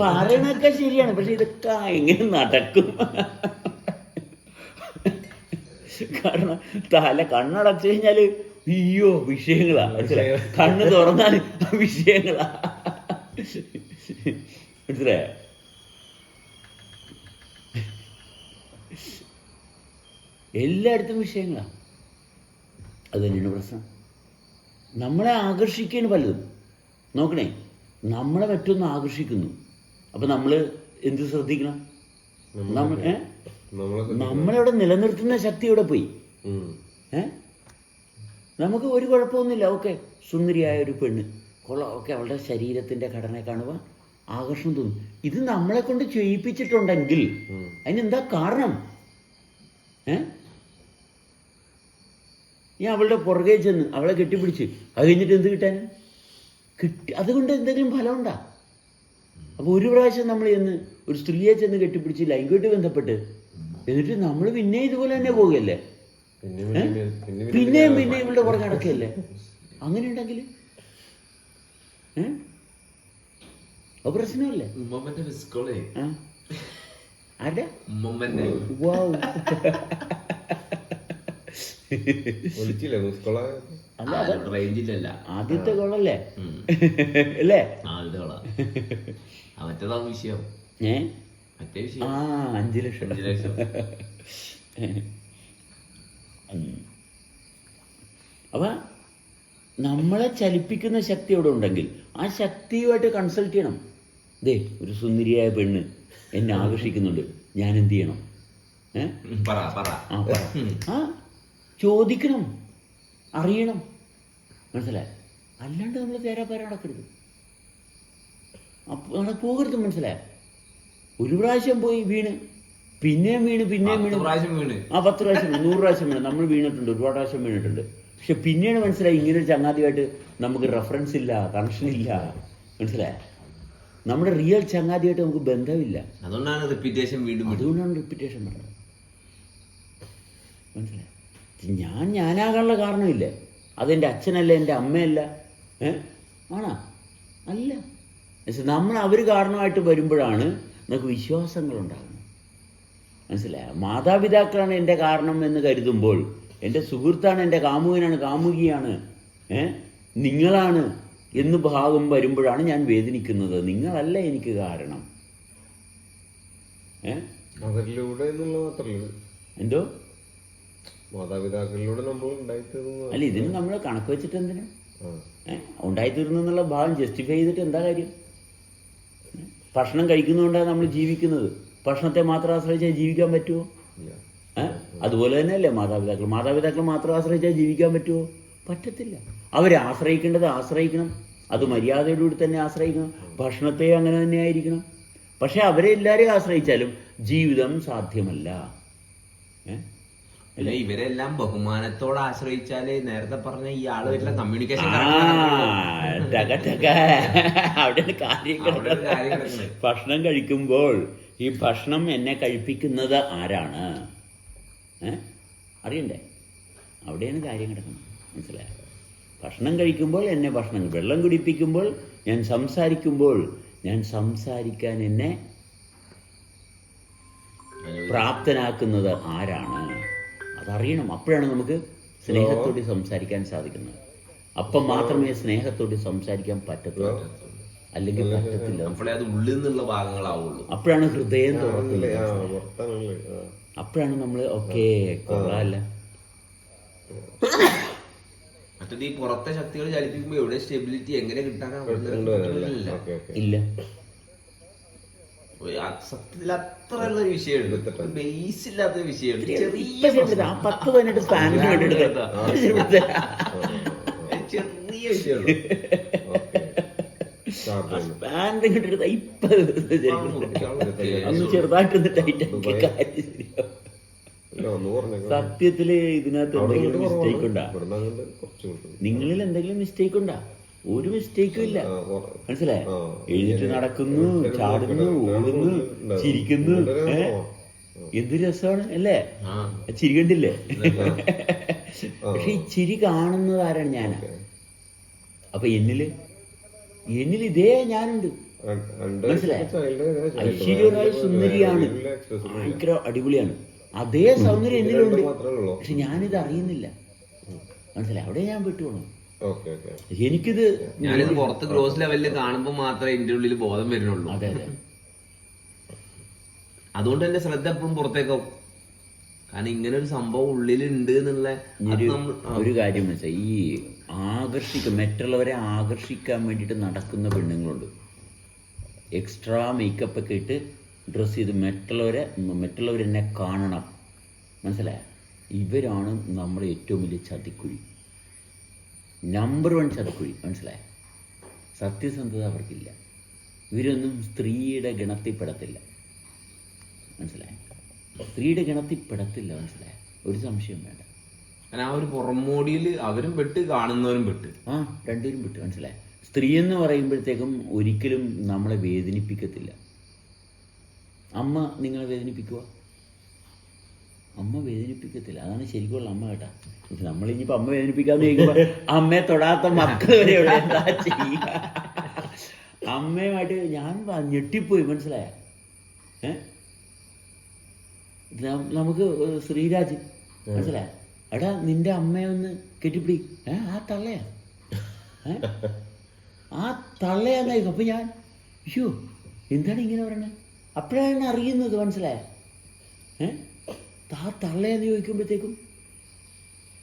പറയണൊക്കെ ശരിയാണ് പക്ഷെ ഇതൊക്കെ എങ്ങനെ നടക്കും. കാരണം തല കണ്ണടച്ചു കഴിഞ്ഞാൽ അയ്യോ വിഷയങ്ങളാ. കണ്ണ് തുറന്നാൽ വിഷയങ്ങളാ. മനസ്സിലായ? എല്ലായിടത്തും വിഷയങ്ങളാ. അത് തന്നെയാണ് പ്രശ്നം? നമ്മളെ ആകർഷിക്കുകയാണ് പലതും. നോക്കണേ. നമ്മളെ മറ്റൊന്ന് ആകർഷിക്കുന്നു. അപ്പൊ നമ്മൾ എന്ത് ശ്രദ്ധിക്കണം? നമ്മൾ നമ്മളെ നമ്മളവിടെ നിലനിർത്തുന്ന ശക്തി ഇവിടെ പോയി. ഏ? നമുക്ക് ഒരു കുഴപ്പമൊന്നുമില്ല. ഓക്കെ സുന്ദരിയായ ഒരു പെണ്ണ്. കൊള്ളാം. ഓക്കെ അവളുടെ ശരീരത്തിന്റെ ഘടന കാണുക ആകർഷണം തോന്നും. ഇത് നമ്മളെ കൊണ്ട് ചെയ്യിപ്പിച്ചിട്ടുണ്ടെങ്കിൽ. അതിനെന്താ കാരണം? ഏ? ഞാൻ അവളുടെ പുറകെ ചെന്ന് അവളെ കെട്ടിപ്പിടിച്ച് അത് കഴിഞ്ഞിട്ട് എന്ത് കിട്ടാൻ? കിട്ടി. അതുകൊണ്ട് എന്തെങ്കിലും ഫലമുണ്ടാ? അപ്പോൾ ഒരു പ്രാവശ്യം നമ്മൾ ചെന്ന് ഒരു സ്ത്രീയെ ചെന്ന് കെട്ടിപ്പിടിച്ച് ലൈംഗികമായിട്ട് ബന്ധപ്പെട്ട് എന്നിട്ട് നമ്മൾ പിന്നെ ഇതുപോലെ തന്നെ? പിന്നെ പിന്നെ പിന്നെയും പിന്നെയും ഇവളുടെ പുറകെ നടക്കുകയല്ലേ? അങ്ങനെ ഉണ്ടെങ്കിൽ അത് പ്രശ്നമല്ലേ? ആരുടെ? അല്ല റേഞ്ചിലല്ല. ആദ്യത്തെ കോളല്ലേ ഉം. അല്ലേ? ആദ്യത്തെ മറ്റേതാണ് വിഷയം? ഏ? മറ്റേ ആ അഞ്ച് ലക്ഷം. അഞ്ച് ലക്ഷം. അപ്പൊ നമ്മളെ ചലിപ്പിക്കുന്ന ശക്തി അവിടെ ഉണ്ടെങ്കിൽ ആ ശക്തിയുമായിട്ട് കൺസൾട്ട് ചെയ്യണം. ദേ ഒരു സുന്ദരിയായ പെണ്ണ് എന്നെ ആകർഷിക്കുന്നുണ്ട്. ഞാൻ എന്ത് ചെയ്യണം? ഏ. ആ ചോദിക്കണം. അറിയണം. മനസ്സിലായി? അല്ലാണ്ട് നമ്മൾ തേരാപ്പാര നടക്കരുത്. അപ്പൊ അവിടെ പോകരുത് മനസ്സിലായി? ഒരു പ്രാവശ്യം പോയി വീണ് പിന്നെയും വീണ് പിന്നെയും വീണ്. പ്രാവശ്യം വീണ്. ആ പത്ത് പ്രാവശ്യം വീണ്, നൂറ് പ്രാവശ്യം വീണ്. നമ്മൾ വീണിട്ടുണ്ട് ഒരുപാട് പ്രാവശ്യം വീണിട്ടുണ്ട്. പക്ഷെ പിന്നീട് മനസ്സിലായി ഇങ്ങനെ ഒരു ചങ്ങാതിയായിട്ട് നമുക്ക് റെഫറൻസ് ഇല്ല കണക്ഷൻ ഇല്ല. മനസ്സിലായ? നമ്മുടെ റിയൽ ചങ്ങാതിയായിട്ട് നമുക്ക് ബന്ധമില്ല. അതുകൊണ്ടാണ് റിപ്പീറ്റേഷൻ വീണ്ടും അതുകൊണ്ടാണ് റിപ്പീറ്റേഷൻ പറഞ്ഞത്. മനസ്സിലായി? ഞാൻ ഞാനാകാനുള്ള കാരണമില്ലേ. അതെന്റെ അച്ഛനല്ല എന്റെ അമ്മയല്ല? ഏ? ആണോ? അല്ല. നമ്മൾ അവർ കാരണമായിട്ട് വരുമ്പോഴാണ് നമുക്ക് വിശ്വാസങ്ങളുണ്ടാകുന്നത്. മനസ്സിലായോ? മാതാപിതാക്കളാണ് എന്റെ കാരണം എന്ന് കരുതുമ്പോൾ എന്റെ സുഹൃത്താണ് എന്റെ കാമുകനാണ് കാമുകിയാണ് ഏ? നിങ്ങളാണ് എന്ന് ഭാഗം വരുമ്പോഴാണ് ഞാൻ വേദനിക്കുന്നത്. നിങ്ങളല്ല എനിക്ക് കാരണം. ഏ? അവരിലൂടെ എന്തോ? മാതാപിതാക്കളിലൂടെ നമ്മൾ ഉണ്ടായിത്തീർന്നു അല്ല ഇതിന് നമ്മൾ കണക്ക് വെച്ചിട്ട് എന്തിനാ ഉണ്ടായിത്തീർന്നു എന്നുള്ള ഭാവം ജസ്റ്റിഫൈ ചെയ്തിട്ട് എന്താ കാര്യം? ഭക്ഷണം കഴിക്കുന്നതുകൊണ്ടാണ് നമ്മൾ ജീവിക്കുന്നത്. ഭക്ഷണത്തെ മാത്രം ആശ്രയിച്ചാൽ ജീവിക്കാൻ പറ്റുമോ ഏഹ് അതുപോലെ തന്നെയല്ലേ മാതാപിതാക്കൾ. മാതാപിതാക്കൾ മാത്രം ആശ്രയിച്ചാൽ ജീവിക്കാൻ പറ്റുമോ പറ്റത്തില്ല. അവരെ ആശ്രയിക്കേണ്ടത് ആശ്രയിക്കണം. അത് മര്യാദയുടെ മര്യാദയോടുകൂടി തന്നെ ആശ്രയിക്കണം. ഭക്ഷണത്തെ അങ്ങനെ തന്നെ ആയിരിക്കണം. പക്ഷെ അവരെ എല്ലാവരെയും ആശ്രയിച്ചാലും ജീവിതം സാധ്യമല്ല. ഏ? അല്ല? ഇവരെല്ലാം ബഹുമാനത്തോടെ ആശ്രയിച്ചാൽ നേരത്തെ പറഞ്ഞ ഈ ആൾ വരുന്ന കമ്മ്യൂണിക്കേഷൻ അവിടെ ഭക്ഷണം കഴിക്കുമ്പോൾ ഈ ഭക്ഷണം എന്നെ കഴിപ്പിക്കുന്നത് ആരാണ്? അറിയണ്ടേ? അവിടെയാണ് കാര്യം കിടക്കുന്നത്. മനസ്സിലായോ? ഭക്ഷണം കഴിക്കുമ്പോൾ എന്നെ ഭക്ഷണം വെള്ളം കുടിപ്പിക്കുമ്പോൾ ഞാൻ സംസാരിക്കുമ്പോൾ ഞാൻ സംസാരിക്കാൻ എന്നെ പ്രാപ്തനാക്കുന്നത് ആരാണ്? അതറിയണം. അപ്പോഴാണ് നമുക്ക് സ്നേഹത്തോട് സംസാരിക്കാൻ സാധിക്കുന്നത്. അപ്പം മാത്രമേ സ്നേഹത്തോട് സംസാരിക്കാൻ പറ്റത്തുള്ളൂ. അല്ലെങ്കിൽ പറ്റത്തില്ല. ഉള്ളിൽ നിന്നുള്ള ഭാഗങ്ങളാവുള്ളൂ. അപ്പോഴാണ് ഹൃദയം തുറക്കുന്നത്. അപ്പോഴാണ് നമ്മൾ ഓക്കെ കൊള്ളാല്ല മറ്റത് ഈ പുറത്തെ ശക്തികൾ ചലിപ്പിക്കുമ്പോ എവിടെ സ്റ്റെബിലിറ്റി എങ്ങനെ കിട്ടാനാണ് കൊണ്ടുവരാനല്ലേ ഓക്കെ ഓക്കെ. ഇല്ല. സത്യത്തിൽ അത്ര ഉള്ള ഒരു വിഷയമുണ്ട് ബേസ് ഇല്ലാത്ത വിഷയമുണ്ട്. ചെറിയ ആ പത്ത് പതിനെട്ട് സ്പാനിന് വേണ്ടിയിട്ട് ചെറിയ വിഷയമുള്ളൂ. ഇപ്പൊ ചെറുതായിട്ടൊന്ന് കാര്യം സത്യത്തിൽ ഇതിനകത്ത് എന്തെങ്കിലും മിസ്റ്റേക്ക് ഉണ്ടാ? നിങ്ങളിൽ എന്തെങ്കിലും മിസ്റ്റേക്ക് ഉണ്ടാ? ഒരു മിസ്റ്റേക്കും ഇല്ല. മനസ്സിലായി. എഴുന്നേറ്റ് നടക്കുന്നു ചാടുന്നു ഓടുന്നു ചിരിക്കുന്നു. എന്ത് രസമാണ് അല്ലേ? ചിരിക്കണ്ടില്ലേ ചിരി കണ്ടില്ലേ? പക്ഷെ ഈ ചിരി കാണുന്നത് ആരാണ് ഞാൻ അപ്പൊ എന്നിൽ? എന്നിൽ ഇതേ ഞാനുണ്ട്. മനസ്സിലായോ? സുന്ദരിയാണ്. ഭയങ്കര അടിപൊളിയാണ്. അതേ സൗന്ദര്യം എന്നിലുണ്ട്. പക്ഷെ ഞാനിത് അറിയുന്നില്ല മനസ്സിലായി? അവിടെ ഞാൻ വിട്ടുപോകണം എനിക്കിത് ഞാനിത് പുറത്ത് ഗ്രോസ് ലെവലിൽ കാണുമ്പോൾ മാത്രമേ എന്റെ ഉള്ളിൽ ബോധം വരുന്നുള്ളൂ. അതെ അതെ. അതുകൊണ്ട് എന്റെ ശ്രദ്ധ എപ്പോഴും പുറത്തേക്കാവും കാരണം ഇങ്ങനെ ഒരു സംഭവം ഉള്ളിലുണ്ട് എന്നുള്ള ഒരു കാര്യം വെച്ചാൽ ഈ ആകർഷിക്കുക മറ്റുള്ളവരെ ആകർഷിക്കാൻ വേണ്ടിയിട്ട് നടക്കുന്ന പെണ്ണുങ്ങളുണ്ട്. എക്സ്ട്രാ മേക്കപ്പ് ഒക്കെ ഇട്ട് ഡ്രസ്സ് ചെയ്ത് മറ്റുള്ളവരെ മറ്റുള്ളവരെന്നെ കാണണം. മനസ്സിലായ? ഇവരാണ് നമ്മുടെ ഏറ്റവും വലിയ ചതിക്കുഴി. നമ്പർ വൺ ചതക്കുഴി. മനസ്സിലായ? സത്യസന്ധത അവർക്കില്ല. ഇവരൊന്നും സ്ത്രീയുടെ ഗണത്തിൽപ്പെടത്തില്ല മനസ്സിലായ? സ്ത്രീയുടെ ഗണത്തിൽപ്പെടത്തില്ല മനസ്സിലായ? ഒരു സംശയം വേണ്ട. ആ ഒരു പുറമോടിയിൽ അവരും പെട്ട് കാണുന്നവരും പെട്ട്. ആ രണ്ടുപേരും പെട്ട് മനസ്സിലായി? സ്ത്രീ എന്ന് പറയുമ്പോഴത്തേക്കും ഒരിക്കലും നമ്മളെ വേദനിപ്പിക്കത്തില്ല. അമ്മ നിങ്ങളെ വേദനിപ്പിക്കുക അമ്മ വേദനിപ്പിക്കത്തില്ല. അതാണ് ശരിക്കുള്ള അമ്മ കേട്ടാ. പക്ഷെ നമ്മളിനിയിപ്പോ അമ്മ വേദനിപ്പിക്കാന്ന് ചോദിക്കുമ്പോ അമ്മയെ തൊടാത്ത മക്കൾ വരെ എന്താ ചെയ്യുക അമ്മയുമായിട്ട് ഞാൻ ഞെട്ടിപ്പോയി മനസ്സിലായ? നമുക്ക് ശ്രീരാജ് മനസ്സിലായ? എടാ നിന്റെ അമ്മയെ ഒന്ന് കെട്ടിപ്പിടി. ഏ ആ തള്ളയാ? ആ തള്ളയാന്നായി അപ്പൊ ഞാൻ അയ്യോ എന്താണ് ഇങ്ങനെ പറയണേ? അപ്പോഴാണ് അറിയുന്നത് മനസ്സിലായ? ഏ? ആ തള്ളയെന്ന് ചോദിക്കുമ്പോഴത്തേക്കും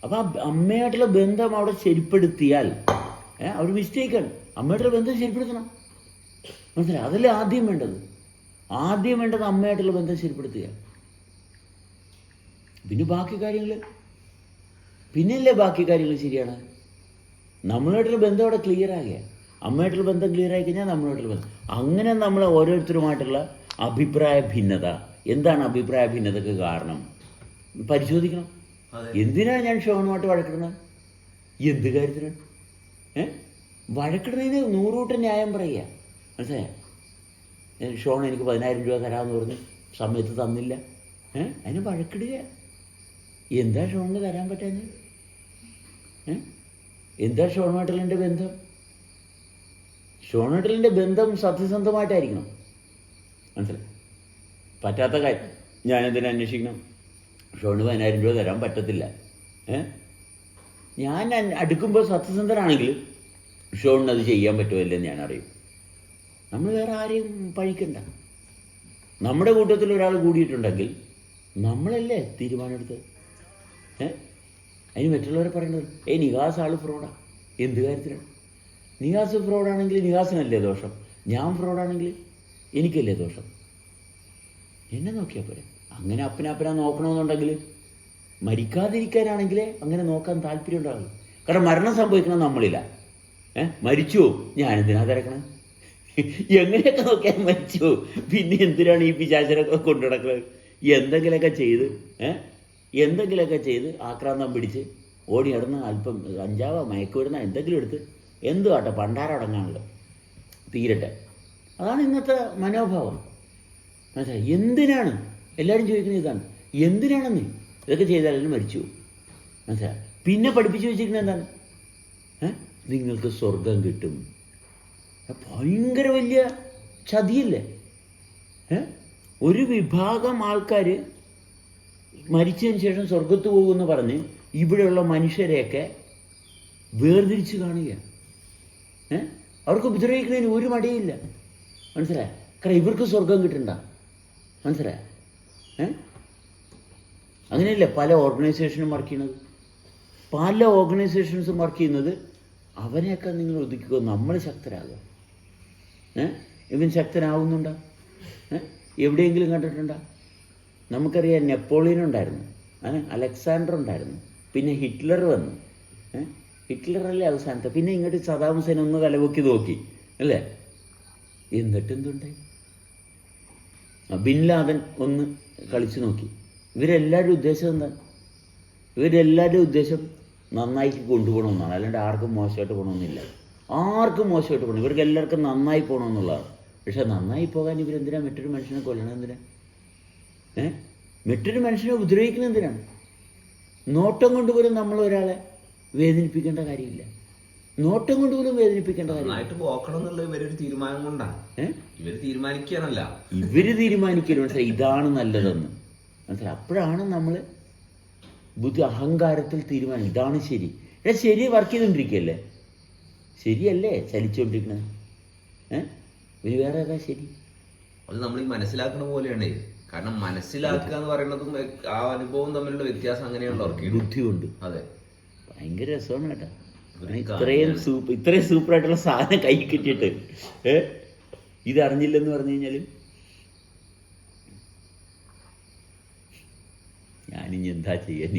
അപ്പം ആ അമ്മയായിട്ടുള്ള ബന്ധം അവിടെ ശരിപ്പെടുത്തിയാൽ ഒരു മിസ്റ്റേക്കാണ് അമ്മയായിട്ടുള്ള ബന്ധം ശരിപ്പെടുത്തണം. മനസ്സിലായി? അതല്ലേ ആദ്യം വേണ്ടത്. ആദ്യം വേണ്ടത് അമ്മയായിട്ടുള്ള ബന്ധം ശരിപ്പെടുത്തുക പിന്നെ ബാക്കി കാര്യങ്ങൾ പിന്നെയല്ലേ ബാക്കി കാര്യങ്ങൾ ശരിയാണ്? നമ്മളായിട്ടുള്ള ബന്ധം അവിടെ ക്ലിയർ ആകുക അമ്മയായിട്ടുള്ള ബന്ധം ക്ലിയർ ആയി കഴിഞ്ഞാൽ നമ്മളായിട്ടുള്ള ബന്ധം. അങ്ങനെ നമ്മൾ ഓരോരുത്തരുമായിട്ടുള്ള അഭിപ്രായ ഭിന്നത. എന്താണ് അഭിപ്രായ ഭിന്നതക്ക് കാരണം? പരിശോധിക്കണം. എന്തിനാണ് ഞാൻ ഷോണുമായിട്ട് വഴക്കിടുന്നത്? എന്ത് കാര്യത്തിനാണ് ഏ? വഴക്കിടുന്നതിന് നൂറുകൂട്ടം ന്യായം പറയുക. മനസ്സിലായ? ഷോൺ എനിക്ക് പതിനായിരം രൂപ തരാമെന്ന് പറഞ്ഞ്. സമയത്ത് തന്നില്ല. ഏ? അതിന് വഴക്കിടുക. എന്താ ഷോണിന് തരാൻ പറ്റാഞ്ഞ് ഏ? എന്താ ഷോണുമായിട്ടുള്ള ബന്ധം? ഷോണുമായിട്ടുള്ള ബന്ധം സത്യസന്ധമായിട്ടായിരിക്കണം. മനസ്സിലായി? പറ്റാത്ത കാര്യം. ഞാൻ എന്തിനാ അന്വേഷിക്കണം? ഷോണ് പതിനായിരം രൂപ തരാൻ പറ്റത്തില്ല. ഞാൻ അടുക്കുമ്പോൾ സത്യസന്ധനാണെങ്കിൽ ഷോണിന് അത് ചെയ്യാൻ പറ്റുമല്ലെന്ന് ഞാൻ അറിയും. നമ്മൾ വേറെ ആരെയും പഴിക്കണ്ട. നമ്മുടെ കൂട്ടത്തിൽ ഒരാൾ കൂടിയിട്ടുണ്ടെങ്കിൽ നമ്മളല്ലേ തീരുമാനമെടുത്തത് ഏ? അതിന് മറ്റുള്ളവരെ പറയേണ്ടത് ഏ നിഹാസ് ആൾ ഫ്രോഡാ. എന്ത് കാര്യത്തിലാണ് നിഹാസ് ഫ്രോഡാണെങ്കിൽ നിഹാസിനല്ലേ ദോഷം? ഞാൻ ഫ്രോഡാണെങ്കിൽ എനിക്കല്ലേ ദോഷം? എന്നെ നോക്കിയാൽ പോരെ. അങ്ങനെ അപ്പനപ്പന നോക്കണമെന്നുണ്ടെങ്കിൽ മരിക്കാതിരിക്കാനാണെങ്കിൽ അങ്ങനെ നോക്കാൻ താല്പര്യം ഉണ്ടാകും കാരണം മരണം സംഭവിക്കണം നമ്മളില്ല. ഏ? മരിച്ചു. ഞാനെന്തിനാ തിരക്കണം? എങ്ങനെയൊക്കെ നോക്കിയാൽ മരിച്ചു. പിന്നെ എന്തിനാണ് ഈ പിശാചനൊക്കെ കൊണ്ടു നടക്കുന്നത് എന്തെങ്കിലുമൊക്കെ ചെയ്ത് ഏഹ് എന്തെങ്കിലുമൊക്കെ ചെയ്ത് ആക്രാന്തം പിടിച്ച് ഓടി നടന്ന് അല്പം അഞ്ചാവോ മയക്കുവിടുന്ന എന്തെങ്കിലും എടുത്ത് എന്തു ആട്ടെ പണ്ടാരടങ്ങാണല്ലോ തീരട്ടെ. അതാണ് ഇന്നത്തെ മനോഭാവം. മനസ്സിലായി? എന്തിനാണ് എല്ലാവരും ചോദിക്കുന്നത് ഇതാണ്. എന്തിനാണെന്ന് ഇതൊക്കെ ചെയ്താലും മരിച്ചു. മനസ്സിലായി? പിന്നെ പഠിപ്പിച്ചു വെച്ചിരിക്കുന്നത് എന്താണ്? നിങ്ങൾക്ക് സ്വർഗം കിട്ടും. ഭയങ്കര വലിയ ചതിയല്ലേ? ഒരു വിഭാഗം ആൾക്കാർ മരിച്ചതിന് ശേഷം സ്വർഗത്ത് പോകുമെന്ന് പറഞ്ഞ് ഇവിടെയുള്ള മനുഷ്യരെയൊക്കെ വേർതിരിച്ച് കാണുക അവർക്ക് ഉപദ്രവിക്കുന്നതിന് ഒരു മടിയില്ല മനസ്സിലായ? കാരണം ഇവർക്ക് സ്വർഗം കിട്ടണ്ട. മനസ്സിലായ? അങ്ങനെയല്ല പല ഓർഗനൈസേഷനും വർക്ക് ചെയ്യുന്നത്? പല ഓർഗനൈസേഷൻസും വർക്ക് ചെയ്യുന്നത് അവനെയൊക്കെ നിങ്ങൾ ഒതുക്കുക നമ്മൾ ശക്തരാകുക. ഇവൻ ശക്തനാവുന്നുണ്ടോ? എവിടെയെങ്കിലും കണ്ടിട്ടുണ്ടോ? നമുക്കറിയാം നെപ്പോളിയൻ ഉണ്ടായിരുന്നു. അലക്സാണ്ടർ ഉണ്ടായിരുന്നു. പിന്നെ ഹിറ്റ്ലർ വന്നു. ഹിറ്റ്ലറല്ലേ അവസാനത്തെ? പിന്നെ ഇങ്ങോട്ട് സദാം ഹുസൈൻ ഒന്ന് തലപൊക്കി നോക്കി. അല്ലേ? എന്നിട്ട് എന്തുണ്ടായി ബിൻ ലാദൻ ഒന്ന് കളിച്ചു നോക്കി. ഇവരെല്ലാവരുടെ ഉദ്ദേശം എന്താ ഇവരെല്ലാവരുടെ ഉദ്ദേശം നന്നായി കൊണ്ടുപോകണമെന്നാണ് അല്ലാണ്ട് ആർക്കും മോശമായിട്ട് പോകണമെന്നില്ല. ആർക്കും മോശമായിട്ട് പോകണം. ഇവർക്ക് എല്ലാവർക്കും നന്നായി പോകണമെന്നുള്ളതാണ് പക്ഷെ നന്നായി പോകാൻ ഇവരെന്തിനാണ് മറ്റൊരു മനുഷ്യനെ കൊല്ലണം എന്തിനാ? ഏ? മറ്റൊരു മനുഷ്യനെ ഉപദ്രവിക്കുന്നത് എന്തിനാണ്? നോട്ടം കൊണ്ടുപോലും നമ്മൾ ഒരാളെ വേദനിപ്പിക്കേണ്ട കാര്യമില്ല. നോട്ടം കൊണ്ട് പോലും വേദനിപ്പിക്കേണ്ട കാര്യമായിട്ട് പോക്കണം എന്നുള്ള ഇവരൊരു തീരുമാനം കൊണ്ടാണ്. ഇവർ തീരുമാനിക്കാനല്ല ഇവർ തീരുമാനിക്കലും മനസ്സിലായി? ഇതാണ് നല്ലതെന്ന്. മനസ്സിലായി? അപ്പോഴാണ് നമ്മൾ ബുദ്ധി അഹങ്കാരത്തിൽ തീരുമാനം. ഇതാണ് ശരി. എടാ ശരി വർക്ക് ചെയ്തുകൊണ്ടിരിക്കുകയല്ലേ ശരിയല്ലേ ചലിച്ചുകൊണ്ടിരിക്കണത് ഏഹ് ഇവർ വേറെ ഏതാ ശരി? അത് നമ്മൾ മനസ്സിലാക്കണ പോലെയാണ്. കാരണം മനസ്സിലാക്കുക എന്ന് പറയുന്നതും ആ അനുഭവം തമ്മിലുള്ള വ്യത്യാസം അങ്ങനെയുള്ള ബുദ്ധി കൊണ്ട്. അതെ. ഭയങ്കര രസമാണ് കേട്ടോ. ഇത്രയും സൂപ്പർ ഇത്രയും സൂപ്പറായിട്ടുള്ള സാധനം കൈ കിട്ടിയിട്ട്. ഏ? ഇത് അറിഞ്ഞില്ലെന്ന് പറഞ്ഞു കഴിഞ്ഞാൽ ഞാനിനി എന്താ ചെയ്യാൻ